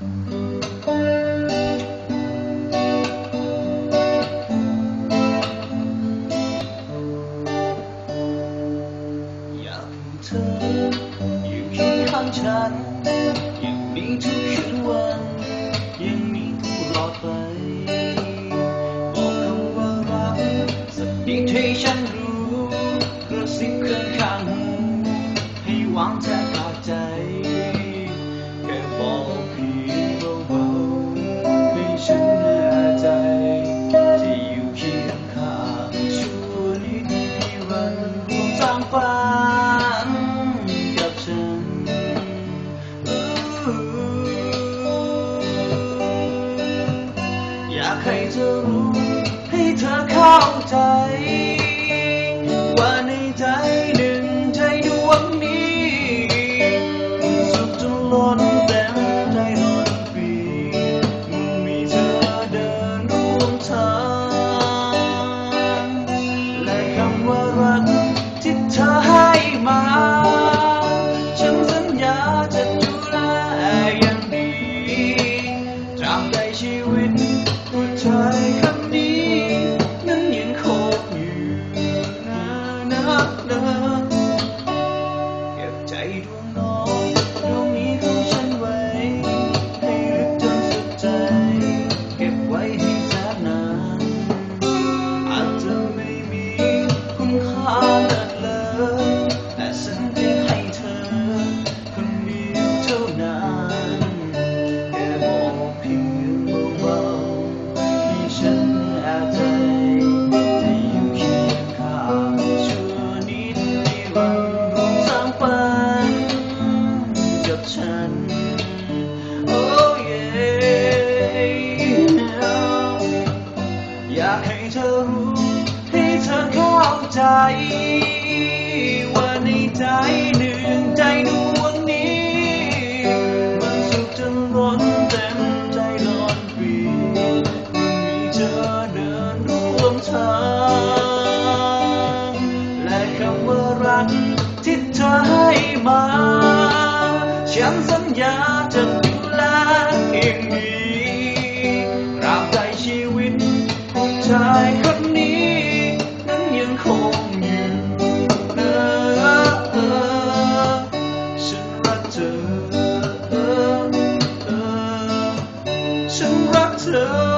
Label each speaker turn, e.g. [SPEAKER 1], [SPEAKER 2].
[SPEAKER 1] อยากให้เธออยู่เคียงข้างฉัน อย่างนี้ทุกคืนวันอย่างนี้ตลอไป บอกคำว่ารักสักนิดให้ฉันรู้กระซิบข้างข้างหูให้หวังแทบขาดใจ ให้เธอรู้ ให้เธอเข้าใจ กับฉันโอ้ยอยากให้เธอรู้ให้เธอเข้าใจ ว่าในใจหนึ่งใจดวงนี้ มันสุขจนล้อนเต็มใจล้อนปีมันมีเธอเดินร่วมทาง และคำว่ารักที่เธอให้มา ฉันสัญญาจะดูแลเองดีตรับใดชีวิตของชายคนนี้นั้นยังคงอยู่เออเออฉันรักเธอเออเออฉันรักเธอ